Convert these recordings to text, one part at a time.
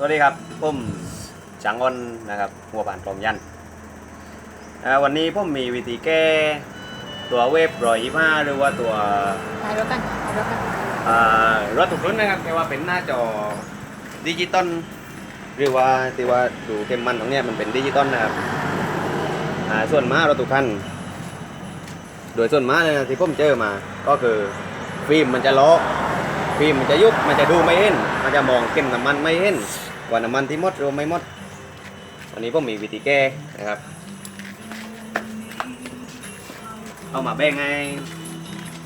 สวัสดีครับผมจังออนนะครับหัวบานกลมยันอ่าวันนี้ผมมีวิธีแก้ตัวเวฟรอยยี่ห้าหรือว่าตัวถ่ายรถกันถ่ายรถกันอ่ารถถูกรุ่นนะครับแค่ว่าเป็นหน้าจอดิจิตอลหรือว่าที่ว่าดูเกมมันตรงเนี้ยมันเป็นดิจิตอลนะครับอ่าส่วนมากรถทุกคันโดยส่วนมากเลยนะที่ผมเจอมาก็คือฟิล์มมันจะล้อฟิล์มมันจะยุบมันจะดูไม่เห็น มันจะมองเก็มน้ำมันไม่เห็น ว่าน้ำมันที่หมดหรือไม่หมดวันนี้ผมมีวิธีแก้นะครับเอามาแบ่งให้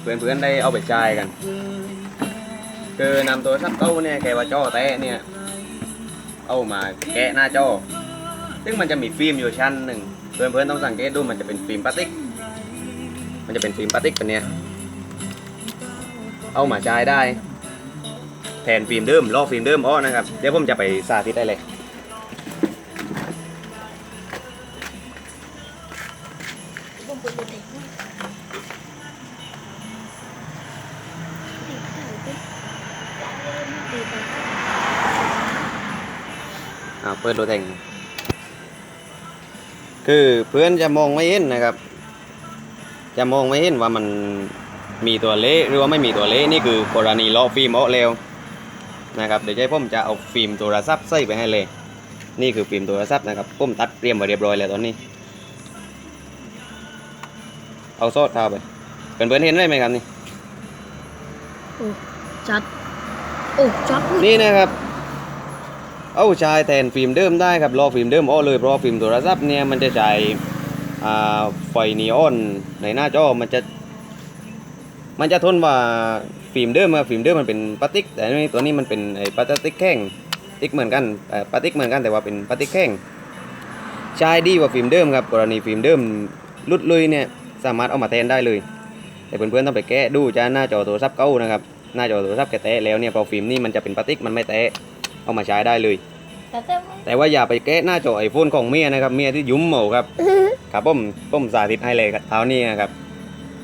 เพื่อนๆได้เอาไปจ่ายกัน คือนำตัวซับเก้าเนี่ยแกว่าจอแตะเนี่ยเอามาแกะหน้าจอซึ่งมันจะมีฟิล์มอยู่ชั้นหนึ่งเพื่อนๆต้องสังเกตดูมันจะเป็นฟิล์มพลาสติก มันจะเป็นฟิล์มพลาสติกเป็นเนี้ยเอามาจ่ายได้ แทนฟิล์มเดิมลอกฟิล์มเดิมอ้อนะครับ เดี๋ยวผมจะไปสาธิตได้เลยเปิดรถเองดีไปอ่าเปิดดูแทงคือเพื่อนจะมองไม่เห็นนะครับ จะมองไม่เห็นว่ามันมีตัวเละหรือว่าไม่มีตัวเละนี่คือกรณีลอกฟิล์มออกแล้ว นะครับเดี๋ยวจะให้ผมจะเอาฟิล์มโทรศัพท์ใส่ไปให้เลย นี่คือฟิล์มโทรศัพท์นะครับผมตัดเตรียมไว้เรียบร้อยแล้วตอนนี้ เอาโซ่เข้าไปเพื่อนๆเห็นได้ไหมครับนี่โอ้จัดโอ้จัดอุ้ยนี่นะครับเอาใช้แทนฟิล์มเดิมได้ครับรอฟิล์มเดิมอ้อเลยเพราะว่าฟิล์มโทรศัพท์เนี่ยมันจะใช้อ่าไฟนีออนในหน้าจอมันจะ มันจะทนว่าฟิล์มเดิมอะฟิล์มเดิมมันเป็นพลาสติก แต่นี่ตัวนี้มันเป็นไอ้พลาสติกแข็งติ๊กเหมือนกันเอ่อพลาสติกเหมือนกันแต่ว่าเป็นพลาสติกแข็งใช้ดีกว่าฟิล์มเดิมครับกรณีฟิล์มเดิมหลุดเลยเนี่ยสามารถเอามาแทนได้เลย แต่เพื่อนๆต้องไปแก้ดูจ้าหน้าจอโทรศัพท์เก่านะครับหน้าจอโทรศัพท์แกแตะแล้วเนี่ยพอฟิล์มนี่มันจะเป็นพลาสติกมันไม่แตะเอามาใช้ได้เลย แต่เต็มแต่ว่าอย่าไปแก้หน้าจอไอโฟนของเมียนะครับเมียที่ยุ่มเหมาครับครับผมผมสาธิตให้เลยครับเท้านี้นะครับ